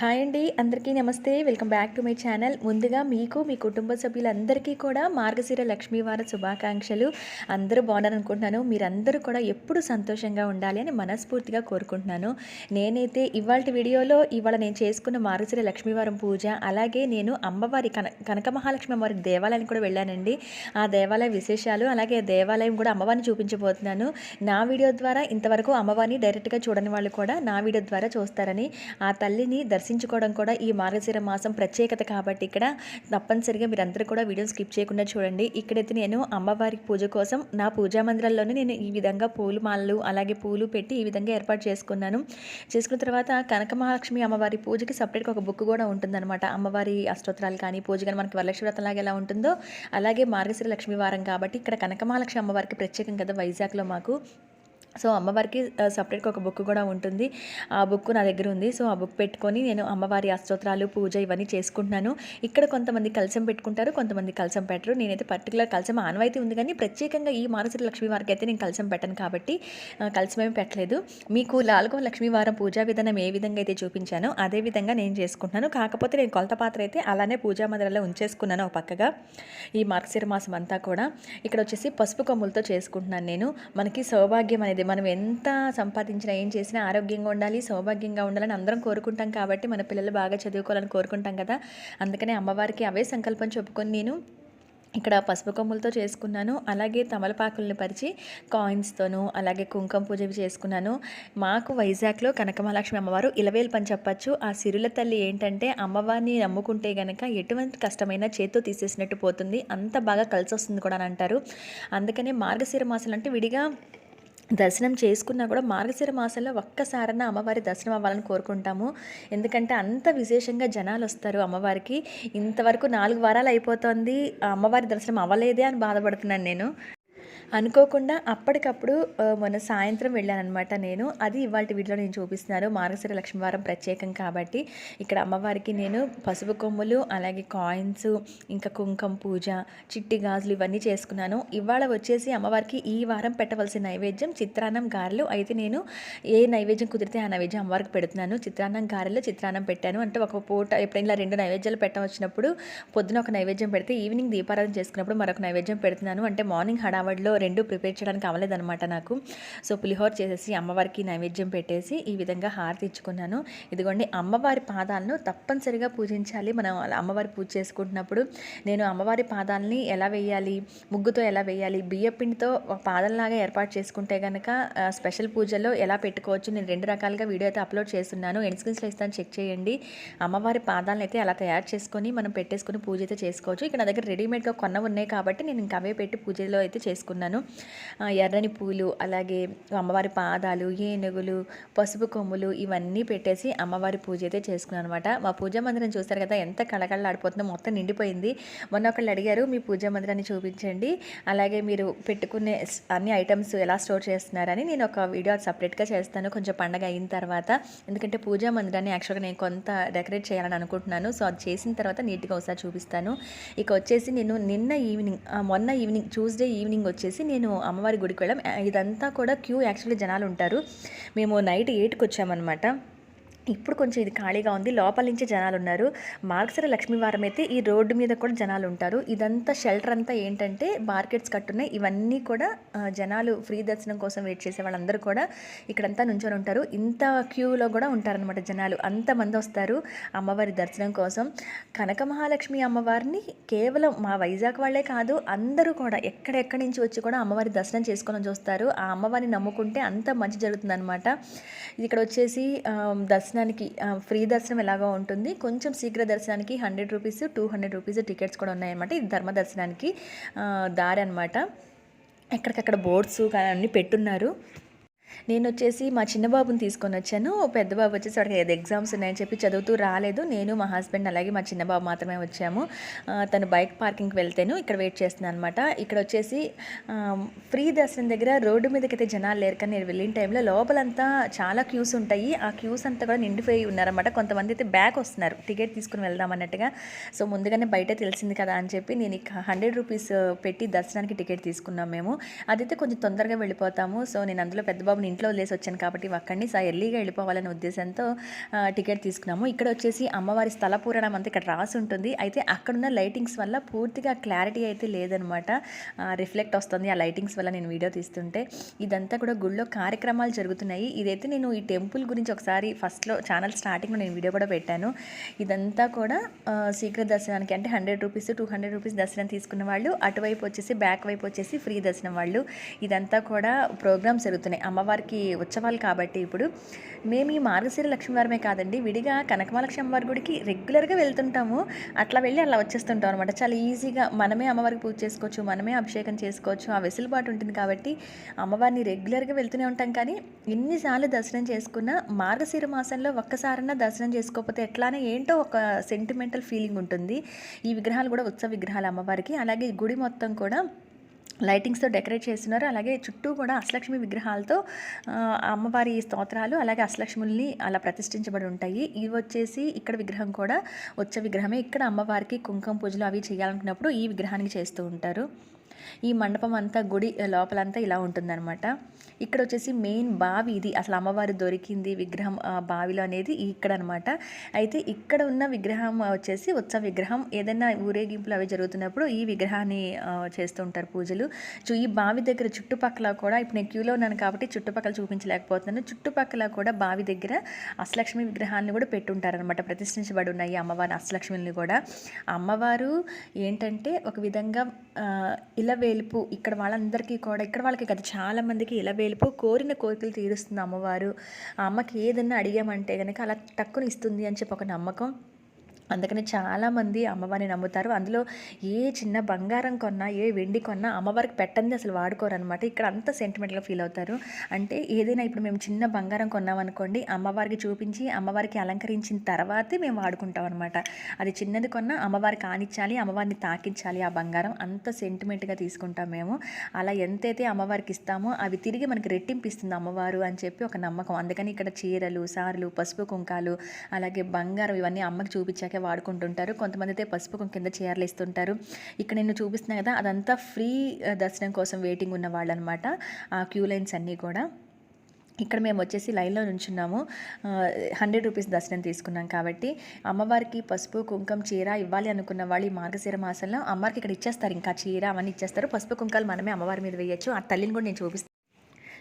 Hi అండి అందరికీ నమస్తే. Welcome back to my channel. ముందుగా మీకు మీ కుటుంబ సభ్యులందరికీ కూడా మార్గశిర లక్ష్మీవార శుభాకాంక్షలు. అందరూ బాగున్నారనుకుంటున్నాను. మీరందరూ కూడా ఎప్పుడు సంతోషంగా ఉండాలి అని మనస్ఫూర్తిగా కోరుకుంటున్నాను. నేనైతే ఇవాళ వీడియోలో ఇవాళ నేను చేసుకున్న మార్గశిర లక్ష్మీవారం పూజ అలాగే నేను అమ్మవారి కన కనక మహాలక్ష్మి అమ్మవారి దేవాలయానికి కూడా వెళ్ళానండి. ఆ దేవాలయ విశేషాలు అలాగే దేవాలయం కూడా అమ్మవారిని చూపించబోతున్నాను. నా వీడియో ద్వారా ఇంతవరకు అమ్మవారిని డైరెక్ట్గా చూడని వాళ్ళు కూడా నా వీడియో ద్వారా చూస్తారని ఆ తల్లిని దర్శించుకోవడం కూడా ఈ మార్గశిర మాసం ప్రత్యేకత కాబట్టి ఇక్కడ తప్పనిసరిగా మీరందరూ కూడా వీడియో స్కిప్ చేయకుండా చూడండి. ఇక్కడైతే నేను అమ్మవారికి పూజ కోసం నా పూజా మందిరంలోనే నేను ఈ విధంగా పూలు మాలలు అలాగే పూలు పెట్టి ఈ విధంగా ఏర్పాటు చేసుకున్నాను. చేసుకున్న తర్వాత కనక మహాలక్ష్మి అమ్మవారి పూజకి సపరేట్గా ఒక బుక్ కూడా ఉంటుందన్నమాట. అమ్మవారి అష్టోత్తరాలు కానీ పూజ కానీ మనకి వరలక్ష్మి వ్రతం లాగా ఎలా ఉంటుందో అలాగే మార్గశిర లక్ష్మి వారం కాబట్టి ఇక్కడ కనక మహాలక్ష్మి అమ్మవారికి ప్రత్యేకం కదా వైజాగ్లో మాకు. సో అమ్మవారికి సపరేట్గా ఒక బుక్ కూడా ఉంటుంది. ఆ బుక్ నా దగ్గర ఉంది. సో ఆ బుక్ పెట్టుకొని నేను అమ్మవారి అస్తోత్రాలు పూజ ఇవన్నీ చేసుకుంటున్నాను. ఇక్కడ కొంతమంది కలసం పెట్టుకుంటారు కొంతమంది కలసం పెట్టరు. నేనైతే పర్టికులర్ కలసం ఆనవాయితీ ఉంది కానీ ప్రత్యేకంగా ఈ మానసిక లక్ష్మీ వారికి అయితే నేను కలసం పెట్టను కాబట్టి కలసమేమి పెట్టలేదు. మీకు నాలుగవ లక్ష్మీవారం పూజా విధానం ఏ విధంగా అయితే చూపించానో అదే విధంగా నేను చేసుకుంటున్నాను. కాకపోతే నేను కొలత పాత్ర అయితే అలానే పూజా మందిరంలో ఉంచేసుకున్నాను ఒక పక్కగా. ఈ మార్గశిర మాసం అంతా కూడా. ఇక్కడ వచ్చేసి పసుపు కొమ్ములతో చేసుకుంటున్నాను నేను. మనకి సౌభాగ్యం అనేది మనం ఎంత సంపాదించినా ఏం చేసినా ఆరోగ్యంగా ఉండాలి సౌభాగ్యంగా ఉండాలని అందరం కోరుకుంటాం కాబట్టి మన పిల్లలు బాగా చదువుకోవాలని కోరుకుంటాం కదా. అందుకనే అమ్మవారికి అవే సంకల్పం చెప్పుకొని నేను ఇక్కడ పసుపు కొమ్ములతో చేసుకున్నాను. అలాగే తమలపాకులను పరిచి కాయిన్స్తోనూ అలాగే కుంకుమ పూజ చేసుకున్నాను. మాకు వైజాగ్లో కనకమహాలక్ష్మి అమ్మవారు ఇలవేలు పని చెప్పచ్చు. ఆ సిరుల తల్లి ఏంటంటే అమ్మవారిని నమ్ముకుంటే గనక ఎటువంటి కష్టమైన చేత్తో తీసేసినట్టు పోతుంది. అంత బాగా కలిసి వస్తుంది కూడా అని అంటారు. అందుకనే మార్గశిర మాసాలు అంటే విడిగా దర్శనం చేసుకున్నా కూడా మార్గశిర మాసంలో ఒక్కసారన అమ్మవారి దర్శనం అవ్వాలని కోరుకుంటాము. ఎందుకంటే అంత విశేషంగా జనాలు వస్తారు అమ్మవారికి. ఇంతవరకు నాలుగు వారాలు అయిపోతుంది. అమ్మవారి దర్శనం అవ్వలేదే అని బాధపడుతున్నాను నేను. అనుకోకుండా అప్పటికప్పుడు మొన్న సాయంత్రం వెళ్ళానమాట నేను. అది ఇవాళ వీడియోలో నేను చూపిస్తున్నాను. మార్గశిర లక్ష్మీవారం ప్రత్యేకం కాబట్టి ఇక్కడ అమ్మవారికి నేను పసుపు కొమ్ములు అలాగే కాయిన్స్ ఇంకా కుంకుమ పూజ చిట్టి గాజులు ఇవన్నీ చేసుకున్నాను. ఇవాళ వచ్చేసి అమ్మవారికి ఈ వారం పెట్టవలసిన నైవేద్యం చిత్రాన్నం గారెలు. అయితే నేను ఏ నైవేద్యం కుదిరితే ఆ నైవేద్యం అమ్మవారికి పెడుతున్నాను. చిత్రాన్నం గారెలు చిత్రాన్నం పెట్టాను. అంటే ఒక పూట ఎప్పుడైనా రెండు నైవేద్యాలు పెట్టడం వచ్చినప్పుడు పొద్దున ఒక నైవేద్యం పెడితే ఈవినింగ్ దీపారాధన చేసుకున్నప్పుడు మరొక నైవేద్యం పెడుతున్నాను. అంటే మార్నింగ్ హడావడిలో రెండు ప్రిపేర్ చేయడానికి అవ్వలేదనమాట నాకు. సో పులిహోర చేసేసి అమ్మవారికి నైవేద్యం పెట్టేసి ఈ విధంగా హారతి ఇచ్చుకున్నాను. ఇదిగోండి అమ్మవారి పాదాలను తప్పనిసరిగా పూజించాలి. మనం అమ్మవారి పూజ చేసుకుంటున్నప్పుడు నేను అమ్మవారి పాదాలని ఎలా వేయాలి ముగ్గుతో ఎలా వేయాలి బియ్యపిండితో పాదంలాగా ఏర్పాటు చేసుకుంటే కనుక స్పెషల్ పూజలో ఎలా పెట్టుకోవచ్చు నేను రెండు రకాలుగా వీడియో అయితే అప్లోడ్ చేస్తున్నాను. ఎండ్ స్క్రీన్స్లో ఇస్తాను చెక్ చేయండి. అమ్మవారి పాదాలను అయితే అలా తయారు చేసుకొని మనం పెట్టేసుకుని పూజ అయితే చేసుకోవచ్చు. ఇక్కడ నా దగ్గర రెడీమేడ్గా కొన్న ఉన్నాయి కాబట్టి నేను ఇంకా అవే పెట్టి పూజలో అయితే చేసుకున్నాను. ఆ, ఎర్రని పూలు అలాగే అమ్మవారి పాదాలు ఏనుగులు పసుపు కొమ్ములు ఇవన్నీ పెట్టేసి అమ్మవారి పూజ అయితే చేసుకున్నాను అనమాట మా పూజా మందిరం చూస్తారు కదా ఎంత కళకళలాడిపోతుందో మొత్తం నిండిపోయింది. మొన్న ఒకళ్ళు అడిగారు మీ పూజా మందిరాన్ని చూపించండి. అలాగే మీరు పెట్టుకునే అన్ని ఐటమ్స్ ఎలా స్టోర్ చేస్తున్నారని నేను ఒక వీడియో సపరేట్గా చేస్తాను కొంచెం పండగ అయిన తర్వాత. ఎందుకంటే పూజా మందిరాన్ని యాక్చువల్గా నేను కొంత డెకరేట్ చేయాలని అనుకుంటున్నాను. సో అది చేసిన తర్వాత నీట్గా ఒకసారి చూపిస్తాను. ఇక వచ్చేసి నేను నిన్న ఈవినింగ్ మొన్న ఈవినింగ్ ట్యూస్డే ఈవినింగ్ వచ్చేసి నేను అమ్మవారి గుడికి వెళ్ళాం. ఇదంతా కూడా క్యూ యాక్చువల్లీ జనాలు ఉంటారు. మేము నైట్ ఎయిట్కి వచ్చామన్నమాట. ఇప్పుడు కొంచెం ఇది ఖాళీగా ఉంది. లోపల నుంచి జనాలు ఉన్నారు మార్గశిర లక్ష్మీవారం అయితే ఈ రోడ్డు మీద కూడా జనాలు ఉంటారు ఇదంతా షెల్టర్ అంతా ఏంటంటే మార్కెట్స్ కట్టున్నాయి. ఇవన్నీ కూడా జనాలు ఫ్రీ దర్శనం కోసం వెయిట్ చేసే వాళ్ళందరూ కూడా ఇక్కడంతా నుంచొని ఉంటారు. ఇంత క్యూలో కూడా ఉంటారనమాట జనాలు. అంతమంది వస్తారు అమ్మవారి దర్శనం కోసం. కనక మహాలక్ష్మి అమ్మవారిని కేవలం మా వైజాగ్ వాళ్ళే కాదు అందరూ కూడా ఎక్కడెక్కడి నుంచి వచ్చి కూడా అమ్మవారి దర్శనం చేసుకొని చూస్తారు ఆ అమ్మవారిని నమ్ముకుంటే అంత మంచి జరుగుతుందన్నమాట. ఇక్కడ వచ్చేసి దర్శనం దర్శనానికి ఫ్రీ దర్శనం ఎలాగో ఉంటుంది. కొంచెం శీఘ్ర దర్శనానికి hundred rupees two hundred rupees tickets కూడా ఉన్నాయన్నమాట. ఇది ధర్మ దర్శనానికి దారి అనమాట ఎక్కడికక్కడ బోర్డ్స్ కానీ అన్నీ పెట్టున్నారు. నేను వచ్చేసి మా చిన్న బాబుని తీసుకొని వచ్చాను. పెద్ద బాబు వచ్చేసి వాడికి ఏదో ఎగ్జామ్స్ ఉన్నాయని చెప్పి చదువుతూ రాలేదు. నేను మా హస్బెండ్ అలాగే మా చిన్న బాబు మాత్రమే వచ్చాము. తను బైక్ పార్కింగ్కి వెళ్తేను ఇక్కడ వెయిట్ చేస్తున్నాను అనమాట ఇక్కడ వచ్చేసి ఫ్రీ దర్శనం దగ్గర రోడ్డు మీదకైతే జనాలు లేరు కానీ నేను వెళ్ళిన టైంలో లోపలంతా చాలా క్యూస్ ఉంటాయి. ఆ క్యూస్ అంతా కూడా నిండిపోయి ఉన్నారన్నమాట. కొంతమంది అయితే బ్యాక్ వస్తున్నారు. టికెట్ తీసుకుని వెళ్దాం అన్నట్టుగా. సో ముందుగానే బయట తెలిసింది కదా అని చెప్పి నేను ఇక హండ్రెడ్ రూపీస్ పెట్టి దర్శనానికి టికెట్ తీసుకున్నాం మేము. అదైతే కొంచెం తొందరగా వెళ్ళిపోతాము. సో నేను అందులో పెద్ద బాబుని ఇంట్లో వదిలేసి వచ్చాను కాబట్టి ఒక్కడిని సా ఎర్లీగా వెళ్ళిపోవాలనే ఉద్దేశంతో టికెట్ తీసుకున్నాము. ఇక్కడ వచ్చేసి అమ్మవారి స్థల పూరణం అంతా ఇక్కడ రాసి ఉంటుంది. అయితే అక్కడున్న లైటింగ్స్ వల్ల పూర్తిగా క్లారిటీ అయితే లేదనమాట. రిఫ్లెక్ట్ వస్తుంది ఆ లైటింగ్స్ వల్ల నేను వీడియో తీస్తుంటే. ఇదంతా కూడా గుళ్ళో కార్యక్రమాలు జరుగుతున్నాయి. ఇదైతే నేను ఈ టెంపుల్ గురించి ఒకసారి ఫస్ట్లో ఛానల్ స్టార్టింగ్లో నేను వీడియో కూడా పెట్టాను. ఇదంతా కూడా సీక్రెట్ దర్శనానికి అంటే hundred rupees two hundred rupees దర్శనం తీసుకున్న వాళ్ళు. అటువైపు వచ్చేసి బ్యాక్ వైపు వచ్చేసి ఫ్రీ దర్శనం వాళ్ళు. ఇదంతా కూడా ప్రోగ్రామ్స్ జరుగుతున్నాయి. అమ్మవారి అమ్మవారికి ఉత్సవాలు కాబట్టి ఇప్పుడు మేము ఈ మార్గశిర లక్ష్మీవారమే కాదండి విడిగా కనకమలక్ష్మి అమ్మవారి గుడికి రెగ్యులర్గా వెళ్తుంటాము. అట్లా వెళ్ళి అలా వచ్చేస్తుంటాం అనమాట చాలా ఈజీగా మనమే అమ్మవారికి పూజ చేసుకోవచ్చు మనమే అభిషేకం చేసుకోవచ్చు. ఆ వెసులుబాటు ఉంటుంది కాబట్టి అమ్మవారిని రెగ్యులర్గా వెళ్తూనే ఉంటాం. కానీ ఎన్నిసార్లు దర్శనం చేసుకున్నా మార్గశిర మాసంలో ఒక్కసారన్నా దర్శనం చేసుకోకపోతే ఎట్లానే ఏంటో ఒక సెంటిమెంటల్ ఫీలింగ్ ఉంటుంది. ఈ విగ్రహాలు కూడా ఉత్సవ విగ్రహాలు అమ్మవారికి. అలాగే గుడి మొత్తం కూడా లైటింగ్స్తో డెకరేట్ చేస్తున్నారు. అలాగే చుట్టూ కూడా అష్టలక్ష్మి విగ్రహాలతో అమ్మవారి స్తోత్రాలు అలాగే అష్టలక్ష్ముల్ని అలా ప్రతిష్ఠించబడి ఉంటాయి. ఇవి వచ్చేసి ఇక్కడ విగ్రహం కూడా వచ్చే విగ్రహమే ఇక్కడ అమ్మవారికి కుంకుమ పూజలు అవి చేయాలనుకున్నప్పుడు ఈ విగ్రహానికి చేస్తూ ఉంటారు. ఈ మండపం అంతా గుడి లోపలంతా ఇలా ఉంటుందన్నమాట. ఇక్కడ వచ్చేసి మెయిన్ బావి ఇది. అసలు అమ్మవారు దొరికింది విగ్రహం ఆ బావిలో అనేది ఇక్కడ అనమాట అయితే ఇక్కడ ఉన్న విగ్రహం వచ్చేసి ఉత్సవ విగ్రహం. ఏదైనా ఊరేగింపులు అవి జరుగుతున్నప్పుడు ఈ విగ్రహాన్ని చేస్తూ ఉంటారు పూజలు. చూ ఈ బావి దగ్గర చుట్టుపక్కల కూడా ఇప్పుడు నేను క్యూలో ఉన్నాను కాబట్టి చుట్టుపక్కల చూపించలేకపోతున్నాను. చుట్టుపక్కల కూడా బావి దగ్గర అష్టలక్ష్మి విగ్రహాన్ని కూడా పెట్టుంటారనమాట ప్రతిష్ఠించబడి ఉన్నాయి అమ్మవారి అష్టలక్ష్మిని కూడా. అమ్మవారు ఏంటంటే ఒక విధంగా ఇలవేలుపు ఇక్కడ వాళ్ళందరికీ కూడా ఇక్కడ వాళ్ళకి కదా చాలా మందికి ఇలవేలుపు కోరిన కోరికలు తీరుస్తుంది అమ్మవారు. ఆ అమ్మకి ఏదన్నా అడిగామంటే కనుక అలా టక్కుని ఇస్తుంది అని చెప్పి ఒక నమ్మకం. అందుకని చాలామంది అమ్మవారిని నమ్ముతారు. అందులో ఏ చిన్న బంగారం కొన్నా ఏ వెండి కొన్నా అమ్మవారికి పెట్టంది అసలు వాడుకోరనమాట ఇక్కడ అంత సెంటిమెంట్గా ఫీల్ అవుతారు. అంటే ఏదైనా ఇప్పుడు మేము చిన్న బంగారం కొన్నామనుకోండి అమ్మవారికి చూపించి అమ్మవారికి అలంకరించిన తర్వాతే మేము వాడుకుంటాం అనమాట అది చిన్నది కొన్నా అమ్మవారికి ఆనిచ్చాలి అమ్మవారిని తాకించాలి ఆ బంగారం. అంత సెంటిమెంట్గా తీసుకుంటాం మేము. అలా ఎంతైతే అమ్మవారికి ఇస్తామో అవి తిరిగి మనకి రెట్టింపు ఇస్తుంది అమ్మవారు అని చెప్పి ఒక నమ్మకం. అందుకని ఇక్కడ చీరలు సార్లు పసుపు కుంకాలు అలాగే బంగారం ఇవన్నీ అమ్మకి చూపించాక వాడుకుంటుంటారు. కొంతమంది అయితే పసుపు కింద చీరలు ఇస్తుంటారు. ఇక్కడ నేను చూపిస్తున్నా కదా అదంతా ఫ్రీ దర్శనం కోసం వెయిటింగ్ ఉన్న వాళ్ళు అనమాట ఆ క్యూ లైన్స్ అన్నీ కూడా. ఇక్కడ మేము వచ్చేసి లైన్లో నుంచున్నాము. హండ్రెడ్ రూపీస్ దర్శనం తీసుకున్నాం కాబట్టి అమ్మవారికి పసుపు కుంకుమ చీర ఇవ్వాలి అనుకున్న వాళ్ళు ఈ మార్గశీర మాసంలో అమ్మవారికి ఇక్కడ ఇచ్చేస్తారు. ఇంకా చీర అవన్నీ ఇచ్చేస్తారు. పసుపు కుంకాలు మనమే అమ్మవారి మీద వేయచ్చు. ఆ తల్లిని కూడా నేను చూపిస్తాను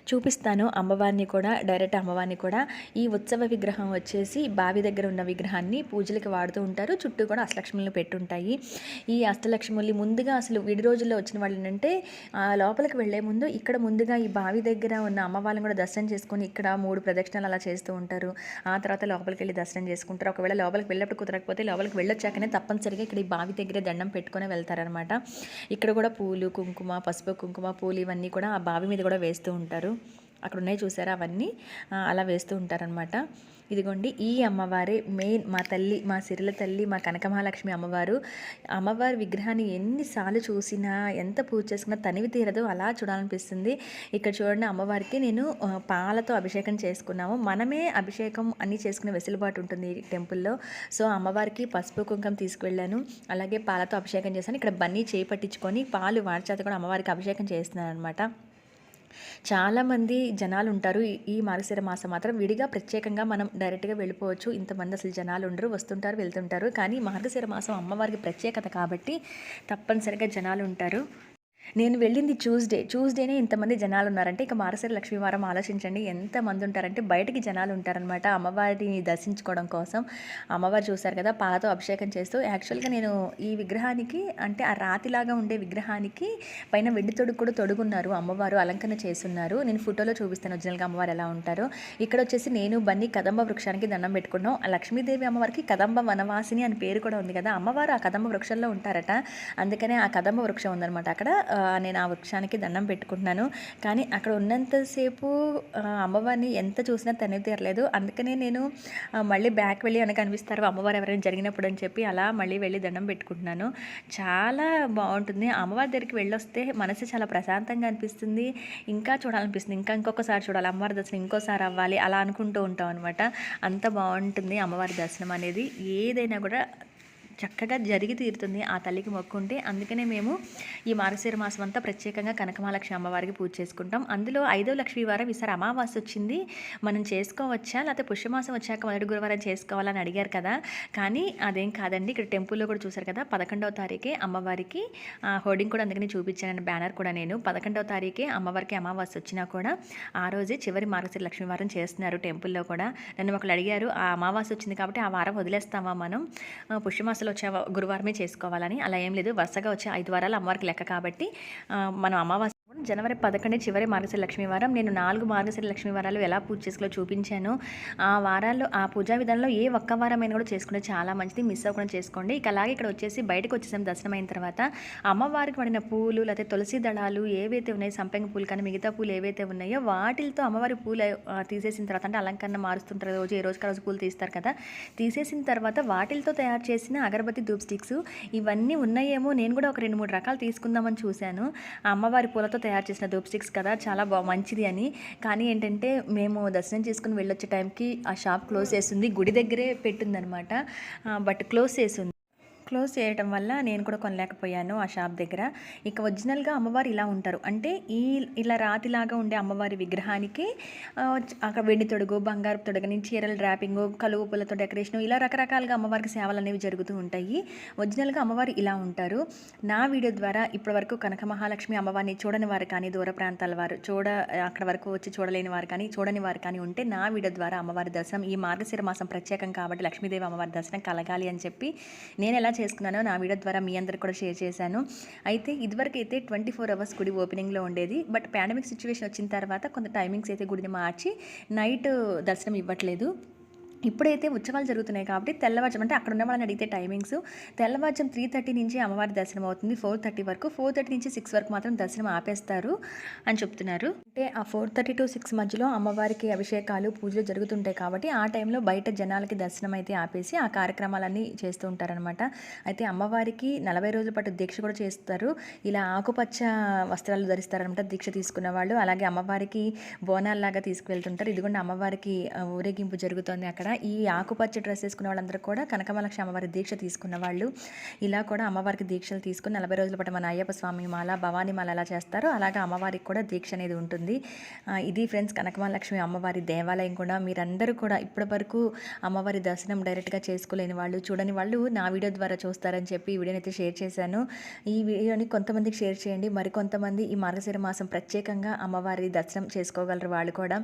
చూపిస్తాను. అమ్మవారిని కూడా డైరెక్ట్ అమ్మవారిని కూడా. ఈ ఉత్సవ విగ్రహం వచ్చేసి బావి దగ్గర ఉన్న విగ్రహాన్ని పూజలకి వాడుతూ ఉంటారు. చుట్టూ కూడా అష్టలక్ష్ములను పెట్టుంటాయి. ఈ అష్టలక్ష్ములు ముందుగా అసలు విడి రోజుల్లో వచ్చిన వాళ్ళు ఏంటంటే లోపలికి వెళ్ళే ముందు ఇక్కడ ముందుగా ఈ బావి దగ్గర ఉన్న అమ్మవారిని కూడా దర్శనం చేసుకొని ఇక్కడ మూడు ప్రదక్షిణలు అలా చేస్తూ ఉంటారు. ఆ తర్వాత లోపలికి వెళ్ళి దర్శనం చేసుకుంటారు. ఒకవేళ లోపలికి వెళ్ళినప్పుడు కుదరకపోతే లోపలికి వెళ్ళొచ్చాకనే తప్పనిసరిగా ఇక్కడ ఈ బావి దగ్గర దండం పెట్టుకొని వెళ్తారనమాట ఇక్కడ కూడా పూలు కుంకుమ పసుపు కుంకుమ పూలు ఇవన్నీ కూడా ఆ బావి మీద కూడా వేస్తూ ఉంటారు. అక్కడ ఉన్నాయి చూసారా అవన్నీ? అలా వేస్తూ ఉంటారనమాట ఇదిగోండి ఈ అమ్మవారే మెయిన్ మా తల్లి మా సిరిల తల్లి మా కనకమహాలక్ష్మి అమ్మవారు. అమ్మవారి విగ్రహాన్ని ఎన్నిసార్లు చూసినా ఎంత పూజ చేసుకున్నా తనివి తీరదు. అలా చూడాలనిపిస్తుంది. ఇక్కడ చూడండి అమ్మవారికి నేను పాలతో అభిషేకం చేసుకున్నాము. మనమే అభిషేకం అన్నీ చేసుకునే వెసులుబాటు ఉంటుంది ఈ టెంపుల్లో. సో అమ్మవారికి పసుపు కుంకం తీసుకువెళ్ళాను. అలాగే పాలతో అభిషేకం చేశాను. ఇక్కడ బన్నీ చేయి పట్టించుకొని పాలు వాడిచేత కూడా అమ్మవారికి అభిషేకం చేస్తున్నాను అనమాట చాలామంది జనాలు ఉంటారు ఈ- మార్గశిర మాసం మాత్రం విడిగా ప్రత్యేకంగా మనం డైరెక్ట్గా వెళ్ళిపోవచ్చు. ఇంతమంది అసలు జనాలు ఉండరు వస్తుంటారు వెళ్తుంటారు. కానీ మార్గశిర మాసం అమ్మవారికి ప్రత్యేకత కాబట్టి తప్పనిసరిగా జనాలు ఉంటారు నేను వెళ్ళింది ట్యూస్డే ట్యూస్డేనే ఇంతమంది జనాలు ఉన్నారంటే ఇక మారసరి లక్ష్మీవారం ఆలోచించండి. ఎంతమంది ఉంటారంటే బయటికి జనాలు ఉంటారనమాట అమ్మవారిని దర్శించుకోవడం కోసం. అమ్మవారు చూశారు కదా పాలతో అభిషేకం చేస్తూ. యాక్చువల్గా నేను ఈ విగ్రహానికి అంటే ఆ రాతిలాగా ఉండే విగ్రహానికి పైన వెండి తొడుగు కూడా తొడుగున్నారు. అమ్మవారు అలంకరణ చేస్తున్నారు. నేను ఫోటోలో చూపిస్తాను ఒరిజినల్గా అమ్మవారు ఎలా ఉంటారో. ఇక్కడ వచ్చేసి నేను బన్నీ కదంబ వృక్షానికి దండం పెట్టుకున్నాం. ఆ లక్ష్మీదేవి అమ్మవారికి కదంబ వనవాసిని అని పేరు కూడా ఉంది కదా. అమ్మవారు ఆ కదంబ వృక్షంలో ఉంటారట. అందుకనే ఆ కదంబ వృక్షం ఉందనమాట అక్కడ. నేను ఆ వృక్షానికి దండం పెట్టుకుంటున్నాను. కానీ అక్కడ ఉన్నంతసేపు అమ్మవారిని ఎంత చూసినా తనివి తీరలేదు. అందుకనే నేను మళ్ళీ బ్యాక్ వెళ్ళి అని కనిపిస్తారు అమ్మవారు ఎవరైనా జరిగినప్పుడు అని చెప్పి అలా మళ్ళీ వెళ్ళి దండం పెట్టుకుంటున్నాను. చాలా బాగుంటుంది. అమ్మవారి దగ్గరికి వెళ్ళొస్తే మనసు చాలా ప్రశాంతంగా అనిపిస్తుంది. ఇంకా చూడాలనిపిస్తుంది. ఇంకా ఇంకొకసారి చూడాలి. అమ్మవారి దర్శనం ఇంకోసారి అవ్వాలి. అలా అనుకుంటూ ఉంటాం అనమాట అంత బాగుంటుంది అమ్మవారి దర్శనం అనేది. ఏదైనా కూడా చక్కగా జరిగి తీరుతుంది ఆ తల్లికి మొక్కుంటే. అందుకనే మేము ఈ మార్గశిర మాసం అంతా ప్రత్యేకంగా కనకమహాలక్ష్మి అమ్మవారికి పూజ చేసుకుంటాం. అందులో ఐదో లక్ష్మి వారం ఈసారి అమావాస్య వచ్చింది. మనం చేసుకోవచ్చా? లేకపోతే పుష్యమాసం వచ్చాక మొదటి గురువారం చేసుకోవాలని అడిగారు కదా. కానీ అదేం కాదండి. ఇక్కడ టెంపుల్లో కూడా చూసారు కదా పదకొండవ తారీఖే అమ్మవారికి. హోర్డింగ్ కూడా అందుకని చూపించాను బ్యానర్ కూడా నేను. పదకొండవ తారీఖే అమ్మవారికి అమావాస్య వచ్చినా కూడా ఆ రోజే చివరి మార్గశిర లక్ష్మి వారం చేస్తున్నారు టెంపుల్లో కూడా. నన్ను ఒకళ్ళు అడిగారు ఆ అమావాస్య వచ్చింది కాబట్టి ఆ వారం వదిలేస్తామా మనం? పుష్యమాసం పుష్యమాసంలో వచ్చే గురువారమే చేసుకోవాలని. అలా ఏం లేదు. వరుసగా వచ్చే ఐదు వారాలు అమ్మవారికి లెక్క కాబట్టి మనం అమావాస్య జనవరి పదకొండు చివరి మార్గశిర లక్ష్మీ వారం నేను నాలుగు మార్గశిర లక్ష్మీ వారాలు ఎలా పూజ చేసుకోలో చూపించాను? ఆ వారాల్లో ఆ పూజా విధానంలో ఏ ఒక్క వారమైనా కూడా చేసుకుంటే చాలా మంచిది. మిస్ అవ్వకుండా చేసుకోండి. ఇక అలాగే ఇక్కడ వచ్చేసి బయటకు వచ్చేసాం దర్శనం అయిన తర్వాత. అమ్మవారికి పడిన పూలు లేకపోతే తులసి దళాలు ఏవైతే ఉన్నాయో సంపెంగ పూలు కానీ మిగతా పూలు ఏవైతే ఉన్నాయో వాటితో అమ్మవారి పూలు తీసేసిన తర్వాత అంటే అలంకరణ మారుస్తుంటారు రోజు ఏ రోజుకి రోజు పూలు తీస్తారు కదా తీసేసిన తర్వాత వాటితో తయారు చేసిన అగరబత్తి ధూప్ స్టిక్స్ ఇవన్నీ ఉన్నాయేమో నేను కూడా ఒక రెండు మూడు రకాలు తీసుకుందామని చూశాను. ఆ అమ్మవారి పూలతో తయారు చేసిన ధూప్ స్టిక్స్ కదా చాలా బా మంచిది అని. కానీ ఏంటంటే మేము దర్శనం చేసుకుని వెళ్ళొచ్చే టైంకి ఆ షాప్ క్లోజ్ చేస్తుంది గుడి దగ్గరే పెట్టిందనమాట. బట్ క్లోజ్ చేసింది క్లోజ్ చేయడం వల్ల నేను కూడా కొనలేకపోయాను ఆ షాప్ దగ్గర. ఇక ఒరిజినల్గా అమ్మవారు ఇలా ఉంటారు. అంటే ఈ ఇలా రాతిలాగా ఉండే అమ్మవారి విగ్రహానికి అక్కడ వెండి తొడుగు బంగారు తొడుగుని చీరల డ్రాపింగ్ కలువు పూలతో డెకరేషన్ ఇలా రకరకాలుగా అమ్మవారికి సేవలు అనేవి జరుగుతూ ఉంటాయి. ఒరిజినల్గా అమ్మవారు ఇలా ఉంటారు. నా వీడియో ద్వారా ఇప్పటివరకు కనక మహాలక్ష్మి అమ్మవారిని చూడని వారు కానీ దూర ప్రాంతాల వారు చూడ అక్కడ వరకు వచ్చి చూడలేని వారు కానీ చూడని వారు కానీ ఉంటే నా వీడియో ద్వారా అమ్మవారి దర్శనం ఈ మార్గశిర మాసం ప్రత్యేకం కాబట్టి లక్ష్మీదేవి అమ్మవారి దర్శనం కలగాలి అని చెప్పి నేను ఎలా చేసుకున్నానో. నా వీడియో ద్వారా మీ అందరికి కూడా షేర్ చేశాను. అయితే ఇదివరకు అయితే ట్వంటీ ఫోర్ అవర్స్ గుడి ఓపెనింగ్లో ఉండేది. బట్ పాండమిక్ సిచ్యువేషన్ వచ్చిన తర్వాత కొంత టైమింగ్స్ అయితే గుడిని మార్చి నైట్ దర్శనం ఇవ్వట్లేదు. ఇప్పుడైతే ఉత్సవాలు జరుగుతున్నాయి కాబట్టి తెల్లవారుజం అంటే అక్కడ ఉన్న వాళ్ళని అడిగితే టైమింగ్స్ తెల్లవారుజం త్రీ థర్టీ నుంచి అమ్మవారి దర్శనం అవుతుంది ఫోర్ థర్టీ వరకు. ఫోర్ థర్టీ నుంచి సిక్స్ వరకు మాత్రం దర్శనం ఆపేస్తారు అని చెప్తున్నారు. అంటే ఆ ఫోర్ థర్టీ టు సిక్స్ మధ్యలో అమ్మవారికి అభిషేకాలు పూజలు జరుగుతుంటాయి కాబట్టి ఆ టైంలో బయట జనాలకి దర్శనం అయితే ఆపేసి ఆ కార్యక్రమాలన్నీ చేస్తూ ఉంటారనమాట అయితే అమ్మవారికి నలభై రోజుల పాటు దీక్ష కూడా చేస్తారు. ఇలా ఆకుపచ్చ వస్త్రాలు ధరిస్తారనమాట దీక్ష తీసుకున్న వాళ్ళు. అలాగే అమ్మవారికి బోనాల్లాగా తీసుకువెళ్తుంటారు. ఇదిగోండి అమ్మవారికి ఊరేగింపు జరుగుతుంది అక్కడ. ఈ ఆకుపచ్చ డ్రెస్ వేసుకున్న వాళ్ళందరూ కూడా కనకమలక్ష అమ్మవారి దీక్ష తీసుకున్న వాళ్ళు. ఇలా కూడా అమ్మవారికి దీక్షలు తీసుకుని నలభై రోజుల పాటు మన అయ్యప్ప స్వామి మాల భవానీ మాల ఎలా చేస్తారో అలాగే అమ్మవారికి కూడా దీక్ష అనేది ఉంటుంది. ఇది ఫ్రెండ్స్ కనకమహాలక్ష్మి అమ్మవారి దేవాలయం కూడా. మీరందరూ కూడా ఇప్పటి వరకు అమ్మవారి దర్శనం డైరెక్ట్గా చేసుకోలేని వాళ్ళు చూడని వాళ్ళు నా వీడియో ద్వారా చూస్తారని చెప్పి ఈ వీడియోని అయితే షేర్ చేశాను. ఈ వీడియోని కొంతమందికి షేర్ చేయండి. మరికొంతమంది ఈ మార్గశిర మాసం ప్రత్యేకంగా అమ్మవారి దర్శనం చేసుకోగలరు వాళ్ళు కూడా.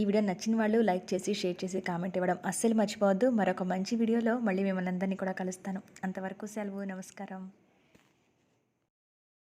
ఈ వీడియో నచ్చిన వాళ్ళు లైక్ చేసి షేర్ చేసి కామెంట్ ఇవ్వడం అస్సలు మర్చిపోవద్దు. మరొక మంచి వీడియోలో మళ్ళీ మిమ్మల్ని అందరినీ కూడా కలుస్తాను. అంతవరకు సెలవు నమస్కారం.